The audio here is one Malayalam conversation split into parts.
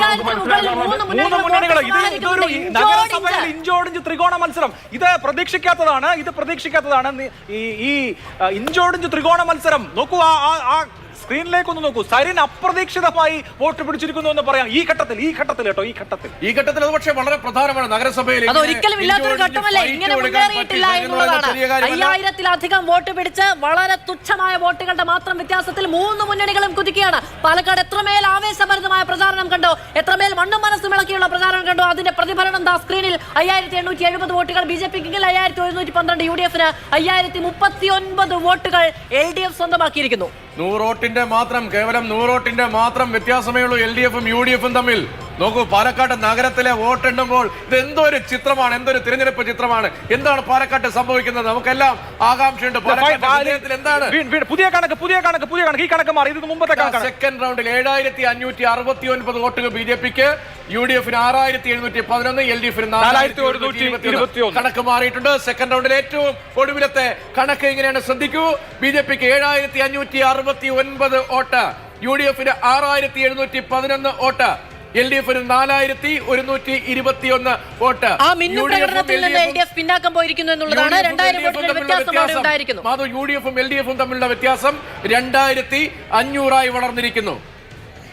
മൂന്ന് മൂന്ന് മുന്നണികൾ. ഇത് ഇതൊരു ഈ നഗരസഭയിൽ ഇഞ്ചോടിഞ്ച്. ത്രികോണ മത്സരം. ഇത് പ്രതീക്ഷിക്കാത്തതാണ്. ഇത് പ്രതീക്ഷിക്കാത്തതാണ്. ഈ ഇഞ്ചോടിഞ്ച് ത്രികോണ മത്സരം. നോക്കൂ ആ സ്ക്രീനിലേക്ക് ഒന്ന് നോക്കൂ. സരിൻ അപ്രതീക്ഷിതമായി വോട്ട് പിടിച്ചിരിക്കുന്നു എന്ന് പറയാം. ഈ ഘട്ടത്തിൽ ഈ ഘട്ടത്തിൽ കേട്ടോ ഈ ഘട്ടത്തിൽ. ഈ ഘട്ടത്തിൽ അത് പക്ഷേ വളരെ പ്രധാനമാണ് നഗരസഭയിൽ അത് ഒരിക്കലും ഇല്ലാത്തൊരു ഘട്ടമല്ലേ. ഇങ്ങനെ മുന്നേറിയിട്ടില്ല എന്നുള്ളതാണ് അയ്യായിരത്തിലധികം വോട്ട് പിടിച്ച് വളരെ തുച്ഛമായ വോട്ടുകളുടെ മാത്രം വ്യത്യാസത്തിൽ മൂന്ന് മുന്നണികളും കുതിക്കുകയാണ്. പാലക്കാട് എത്രമേൽ ആവേശഭരിതമായ പ്രചാരണം കണ്ടോ? എത്രമേൽ മണ്ണും മനസ്സും ഇളക്കിയുള്ള പ്രചാരണം കണ്ടോ? അതിന്റെ പ്രതിഫലനം ദാ സ്ക്രീനിൽ. അയ്യായിരത്തി എണ്ണൂറ്റി എഴുപത് വോട്ടുകൾ ബി ജെ പിക്ക് അയ്യായിരത്തി ഒരുന്നൂറ്റി പന്ത്രണ്ട് യു ഡി എഫിന് അയ്യായിരത്തി മുപ്പത്തി ഒൻപത് വോട്ടുകൾ എൽ ഡി എഫ് സ്വന്തമാക്കിയിരിക്കുന്നു. നൂറോട്ടിന്റെ മാത്രം കേവലം നൂറോട്ടിന്റെ മാത്രം വ്യത്യാസമേ ഉള്ളൂ എൽ ഡി എഫും യു ഡി എഫും തമ്മിൽ. നോക്കൂ പാലക്കാട് നഗരത്തിലെ വോട്ടെണ്ണുമ്പോൾ ഇത് എന്തൊരു ചിത്രമാണ് എന്തൊരു തിരഞ്ഞെടുപ്പ് ചിത്രമാണ്. എന്താണ് പാലക്കാട്ട് സംഭവിക്കുന്നത്? നമുക്കെല്ലാം ആകാംക്ഷയുണ്ട്. എന്താണ്? പുതിയ കണക്ക് പുതിയ കണക്ക് പുതിയ കണക്ക്. ഈ കണക്ക് മാറി ഇത് മുമ്പത്തെ സെക്കൻഡ് റൗണ്ടിൽ ഏഴായിരത്തി അഞ്ഞൂറ്റി അറുപത്തി ഒൻപത് വോട്ടുകൾ ബി ജെ പിക്ക്. യു ഡി എഫിന് ആറായിരത്തി എഴുന്നൂറ്റി പതിനൊന്ന് എൽ ഡി എഫിന് നാലായിരത്തി ഒരുന്നൂറ്റി ഇരുപത്തിയൊന്ന്. കണക്ക് മാറിയിട്ടുണ്ട്. സെക്കൻഡ് റൗണ്ടിൽ ഏറ്റവും ഒടുവിലത്തെ കണക്ക് ഇങ്ങനെയാണ് ശ്രദ്ധിക്കൂ. ബി ജെ പിക്ക് ഏഴായിരത്തി അഞ്ഞൂറ്റി അറുപത്തി ഒൻപത് വോട്ട്. യു ഡി എഫിന് ആറായിരത്തി എഴുന്നൂറ്റി പതിനൊന്ന് വോട്ട്. എൽ ഡി എഫിന് നാലായിരത്തി ഒരുന്നൂറ്റി ഇരുപത്തിയൊന്ന് വോട്ട്. ആ മിന്നും പ്രകടനത്തിൽ നിന്ന് എൽ ഡി എഫ് പിന്നാക്കം പോയിരിക്കുന്നു എന്നുള്ളതാണ്. രണ്ടായിരം വോട്ടുകൾ വ്യത്യാസം ഉണ്ടായിരിക്കുന്നു. മാധു യു ഡി എഫും എൽ ഡി എഫും തമ്മിലുള്ള വ്യത്യാസം രണ്ടായിരത്തി അഞ്ഞൂറായി വളർന്നിരിക്കുന്നു.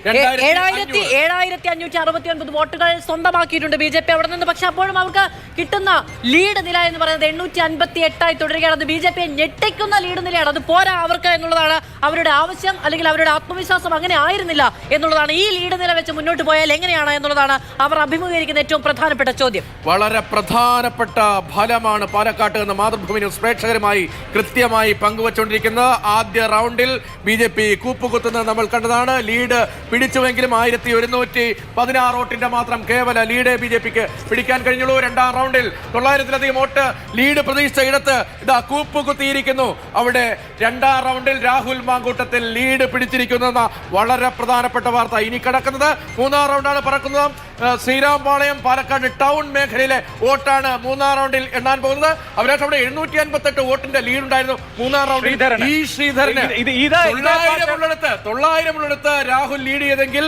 ഏഴായിരത്തി. ഏഴായിരത്തി അഞ്ഞൂറ്റി അറുപത്തി ഒൻപത് വോട്ടുകൾ സ്വന്തമാക്കിയിട്ടുണ്ട് ബി ജെ പി അവിടെ നിന്ന്. പക്ഷെ അപ്പോഴും അവർക്ക് കിട്ടുന്ന ലീഡ് നില എന്ന് പറയുന്നത് എണ്ണൂറ്റി അൻപത്തി എട്ടായി തുടരുകയാണ്. അത് ബി ജെ പിയെ ഞെട്ടിക്കുന്ന ലീഡ് നിലയാണ്. അത് പോരാ അവർക്ക് എന്നുള്ളതാണ് അവരുടെ ആവശ്യം അല്ലെങ്കിൽ അവരുടെ ആത്മവിശ്വാസം അങ്ങനെ ആയിരുന്നില്ല എന്നുള്ളതാണ്. ഈ ലീഡ് നില വെച്ച് മുന്നോട്ട് പോയാൽ എങ്ങനെയാണ് എന്നുള്ളതാണ് അവർ അഭിമുഖീകരിക്കുന്ന ഏറ്റവും പ്രധാനപ്പെട്ട ചോദ്യം. വളരെ പ്രധാനപ്പെട്ട ഫലമാണ് പാലക്കാട്ട് എന്ന മാതൃഭൂമി ന്യൂസ് പ്രേക്ഷകരുമായി കൃത്യമായി പങ്കുവച്ചുകൊണ്ടിരിക്കുന്നത്. ആദ്യ റൗണ്ടിൽ ബി ജെ പി കൂപ്പുകുത്തുന്നത് നമ്മൾ കണ്ടതാണ്. ലീഡ് പിടിച്ചുവെങ്കിലും ആയിരത്തി ഒരുന്നൂറ്റി പതിനാറ് വോട്ടിന്റെ മാത്രം കേവല ലീഡ് ബി ജെ പിക്ക് പിടിക്കാൻ കഴിഞ്ഞുള്ളൂ. രണ്ടാം റൗണ്ടിൽ തൊള്ളായിരത്തിലധികം വോട്ട് ലീഡ് പ്രതീക്ഷിച്ച ഇടത്ത് ഇതാ കൂപ്പ് കുത്തിയിരിക്കുന്നു അവിടെ രണ്ടാം റൗണ്ടിൽ രാഹുൽ മാങ്കൂട്ടത്തിൽ ലീഡ് പിടിച്ചിരിക്കുന്നു വളരെ പ്രധാനപ്പെട്ട വാർത്ത ഇനി കിടക്കുന്നത്. മൂന്നാം റൗണ്ടാണ് പറക്കുന്നത്. ശ്രീരാം പാളയം പാലക്കാട് ടൗൺ മേഖലയിലെ വോട്ടാണ് മൂന്നാം റൗണ്ടിൽ എണ്ണാൻ പോകുന്നത്. അവരാ അവിടെ എഴുന്നൂറ്റി അൻപത്തെട്ട് വോട്ടിന്റെ ലീഡ് ഉണ്ടായിരുന്നു മൂന്നാം റൗണ്ടിൽ ഈ ശ്രീധരന്. തൊള്ളായിരം ഉള്ളിടത്ത് തൊള്ളായിരം ഉള്ളിടത്ത് രാഹുൽ ലീഡ് ചെയ്തെങ്കിൽ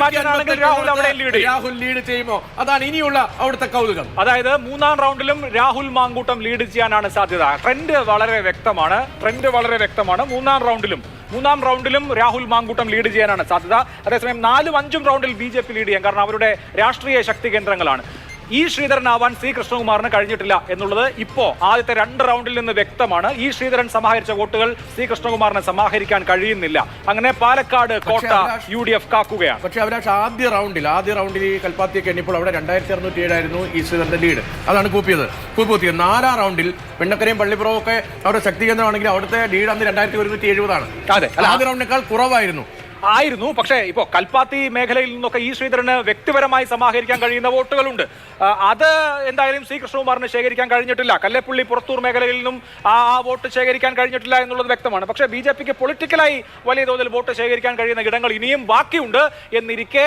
പാറ്റേൺ ആണെങ്കിൽ രാഹുൽ ലീഡ് രാഹുൽ ലീഡ് ചെയ്യുമോ? അതാണ് ഇനിയുള്ള അവിടുത്തെ കൗതുകം. അതായത് മൂന്നാം റൗണ്ടിലും രാഹുൽ മാങ്കൂട്ടം ലീഡ് ചെയ്യാനാണ് സാധ്യത. ട്രെൻഡ് വളരെ വ്യക്തമാണ്. ട്രെൻഡ് വളരെ വ്യക്തമാണ്. മൂന്നാം റൗണ്ടിലും മൂന്നാം റൗണ്ടിലും രാഹുൽ മാങ്കൂട്ടം ലീഡ് ചെയ്യാനാണ് സാധ്യത. അതേസമയം നാലും അഞ്ചും റൗണ്ടിൽ ബി ലീഡ് ചെയ്യാം കാരണം അവരുടെ രാഷ്ട്രീയ ശക്തി കേന്ദ്രങ്ങളാണ്. ഈ ശ്രീധരനാവാൻ സി കൃഷ്ണകുമാറിന് കഴിഞ്ഞിട്ടില്ല എന്നുള്ളത് ഇപ്പോ ആദ്യത്തെ രണ്ട് റൗണ്ടിൽ നിന്ന് വ്യക്തമാണ്. ഈ ശ്രീധരൻ സമാഹരിച്ച വോട്ടുകൾ സി കൃഷ്ണകുമാറിനെ സമാഹരിക്കാൻ കഴിയുന്നില്ല. അങ്ങനെ പാലക്കാട് കോട്ട യു ഡി എഫ് കാക്കുകയാണ്. പക്ഷേ അവരാഷ് ആദ്യ റൗണ്ടിൽ ആദ്യ റൗണ്ടിൽ ഈ കൽപ്പാത്തിയൊക്കെ എണ്ണിയപ്പോൾ അവിടെ രണ്ടായിരത്തി അറുന്നൂറ്റി ഏഴായിരുന്നു ഈ ശ്രീധരന്റെ ലീഡ്. അതാണ് കൂപ്പിയത്. കൂപ്പുത്തിയത് നാലാം റൗണ്ടിൽ പെണ്ണക്കരയും പള്ളിപ്പുറവും ഒക്കെ അവിടെ ശക്തി കേന്ദ്രമാണെങ്കിൽ അവിടുത്തെ ലീഡ് അന്ന് രണ്ടായിരത്തി ഒരുന്നൂറ്റി എഴുപതാണ്. അതെ. ആദ്യ റൗണ്ടിനേക്കാൾ കുറവായിരുന്നു. ആയിരുന്നു. പക്ഷേ ഇപ്പോൾ കൽപ്പാത്തി മേഖലയിൽ നിന്നൊക്കെ ഈ ശ്രീധരന് വ്യക്തിപരമായി സമാഹരിക്കാൻ കഴിയുന്ന വോട്ടുകളുണ്ട്. അത് എന്തായാലും സി. ശേഖരിക്കാൻ കഴിഞ്ഞിട്ടില്ല. കല്ലേപ്പുള്ളി പുറത്തൂർ മേഖലയിൽ നിന്നും ആ ആ വോട്ട് ശേഖരിക്കാൻ കഴിഞ്ഞിട്ടില്ല എന്നുള്ളത് വ്യക്തമാണ്. പക്ഷേ ബി ജെ പിക്ക് പൊളിറ്റിക്കലായി വലിയ തോതിൽ വോട്ട് ശേഖരിക്കാൻ കഴിയുന്ന ഇടങ്ങൾ ഇനിയും ബാക്കിയുണ്ട് എന്നിരിക്കെ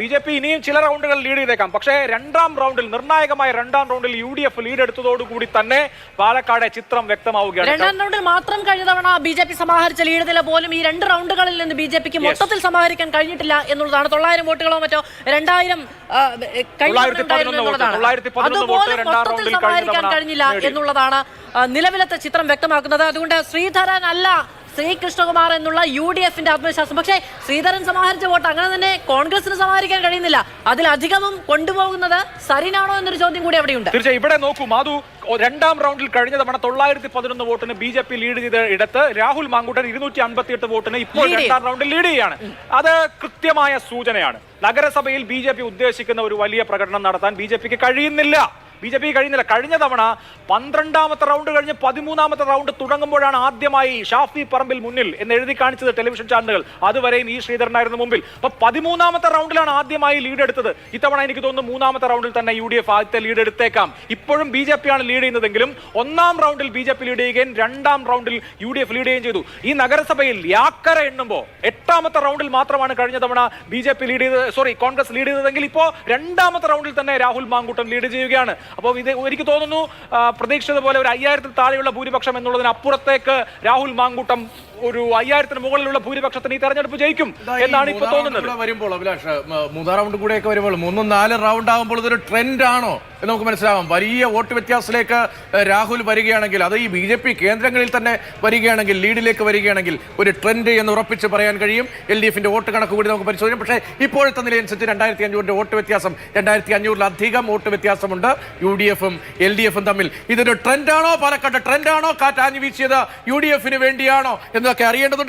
ബി ജെ പി ഇനിയും ചില റൗണ്ടുകൾ ലീഡ് ചെയ്തേക്കാം. പക്ഷേ രണ്ടാം റൗണ്ടിൽ നിർണായകമായ രണ്ടാം റൗണ്ടിൽ യു ഡി എഫ് ലീഡ് എടുത്തതോടുകൂടി തന്നെ പാലക്കാടെ ചിത്രം വ്യക്തമാവുകയാണ്. രണ്ടാം റൗണ്ടിൽ മാത്രം കഴിഞ്ഞ തവണ ബി ജെ പി സമാഹരിച്ച ലീഡ് നില പോലും ഈ രണ്ട് റൗണ്ടുകളിൽ നിന്ന് ബി ജെ പിക്ക് മൊത്തത്തിൽ സമാഹരിക്കാൻ കഴിഞ്ഞിട്ടില്ല എന്നുള്ളതാണ്. തൊള്ളായിരം വോട്ടുകളോ മറ്റോ രണ്ടായിരം അതുപോലും മൊത്തത്തിൽ സമാഹരിക്കാൻ കഴിഞ്ഞില്ല എന്നുള്ളതാണ് നിലവിലത്തെ ചിത്രം വ്യക്തമാക്കുന്നത്. അതുകൊണ്ട് ശ്രീധരൻ അല്ല ശ്രീ കൃഷ്ണകുമാർ എന്നുള്ള യു ഡി എഫിന്റെ ആത്മവിശ്വാസം. പക്ഷേ ശ്രീധരൻ സമാഹരിച്ച വോട്ട് അങ്ങനെ തന്നെ കോൺഗ്രസിന് സമാഹരിക്കാൻ കഴിയുന്നില്ല. അതിലധികവും കൊണ്ടുപോകുന്നത് സരിനാണോ എന്നൊരു ചോദ്യം കൂടി അവിടെയുണ്ട്. തീർച്ചയായും ഇവിടെ നോക്കൂ മാധു രണ്ടാം റൗണ്ടിൽ കഴിഞ്ഞ തവണ തൊള്ളായിരത്തി പതിനൊന്ന് വോട്ടിന് ബി ജെ പി ലീഡ് ചെയ്ത ഇടത്ത് രാഹുൽ മാങ്കൂട്ടൻ ഇരുന്നൂറ്റി അൻപത്തി എട്ട് വോട്ടിന് ഇപ്പോൾ രണ്ടാം റൗണ്ടിൽ ലീഡ് ചെയ്യാണ്. അത് കൃത്യമായ സൂചനയാണ്. നഗരസഭയിൽ ബി ജെ പി ഉദ്ദേശിക്കുന്ന ഒരു വലിയ പ്രകടനം നടത്താൻ ബി ജെ പിക്ക് കഴിയുന്നില്ല. ബി ജെ പി കഴിയുന്നില്ല. കഴിഞ്ഞ തവണ പന്ത്രണ്ടാമത്തെ റൗണ്ട് കഴിഞ്ഞ് പതിമൂന്നാമത്തെ റൗണ്ട് തുടങ്ങുമ്പോഴാണ് ആദ്യമായി ഷാഫി പറമ്പിൽ മുന്നിൽ എന്ന് എഴുതി കാണിച്ചത് ടെലിവിഷൻ ചാനലുകൾ. അതുവരെയും ഈ ശ്രീധരനായിരുന്നു മുമ്പിൽ. അപ്പൊ പതിമൂന്നാമത്തെ റൗണ്ടിലാണ് ആദ്യമായി ലീഡ് എടുത്തത്. ഇത്തവണ എനിക്ക് തോന്നുന്നു മൂന്നാമത്തെ റൗണ്ടിൽ തന്നെ യു ഡി എഫ് ആദ്യത്തെ ലീഡ് എടുത്തേക്കാം. ഇപ്പോഴും ബി ജെ പി ആണ് ലീഡ് ചെയ്യുന്നതെങ്കിലും ഒന്നാം റൗണ്ടിൽ ബി ജെ പി ലീഡ് ചെയ്യുകയും രണ്ടാം റൗണ്ടിൽ യു ഡി എഫ് ലീഡ് ചെയ്യുകയും ചെയ്തു. ഈ നഗരസഭയിൽ യാക്കര എണ്ണുമ്പോൾ എട്ടാമത്തെ റൗണ്ടിൽ മാത്രമാണ് കഴിഞ്ഞ തവണ ബി ജെ പി ലീഡ് ചെയ്തത് സോറി കോൺഗ്രസ് ലീഡ് ചെയ്തതെങ്കിൽ ഇപ്പോൾ രണ്ടാമത്തെ റൗണ്ടിൽ തന്നെ രാഹുൽ മാങ്കൂട്ടം ലീഡ് ചെയ്യുകയാണ്. അപ്പോൾ ഇത് എനിക്ക് തോന്നുന്നു പ്രതീക്ഷിച്ചതുപോലെ ഒരു അയ്യായിരത്തിൽ താഴെയുള്ള ഭൂരിപക്ഷം എന്നുള്ളതിനപ്പുറത്തേക്ക് രാഹുൽ മാങ്കൂട്ടം ഒരു അയ്യായിരത്തിന് മുകളിലുള്ള ഭൂരിപക്ഷത്തിന് ഈ തെരഞ്ഞെടുപ്പ് ജയിക്കും എന്നാണ് ഇപ്പൊ തോന്നുന്നത്. വരുമ്പോൾ അഭിലാഷ് മൂന്നാം റൗണ്ട് കൂടെയൊക്കെ വരുമ്പോൾ മൂന്നും നാലും റൗണ്ട് ആകുമ്പോൾ ഇതൊരു ട്രെൻഡ് ആണോ എന്ന് നമുക്ക് മനസ്സിലാവാം. വലിയ വോട്ട് വ്യത്യാസത്തിലേക്ക് രാഹുൽ വരികയാണെങ്കിൽ അത് ഈ ബി ജെ പി കേന്ദ്രങ്ങളിൽ തന്നെ വരികയാണെങ്കിൽ ലീഡിലേക്ക് വരികയാണെങ്കിൽ ഒരു ട്രെൻഡ് എന്ന് ഉറപ്പിച്ച് പറയാൻ കഴിയും. എൽ ഡി എഫിന്റെ വോട്ട് കണക്ക് കൂടി നമുക്ക് പരിശോധിക്കാം. പക്ഷേ ഇപ്പോഴത്തെ നിലയനുസരിച്ച് രണ്ടായിരത്തി അഞ്ഞൂറിന്റെ വോട്ട് വ്യത്യാസം രണ്ടായിരത്തി അഞ്ഞൂറിലധികം വോട്ട് വ്യത്യാസമുണ്ട്. യു ഡി എഫും എൽ ഡി എഫും തമ്മിൽ. ഇതൊരു ട്രെൻഡാണോ പാലക്കാട് ട്രെൻഡാണോ കാറ്റാഞ്ഞു വീശിയത് യു ഡി എഫിന് വേണ്ടിയാണോ എന്നൊക്കെ അറിയേണ്ടതുണ്ട്.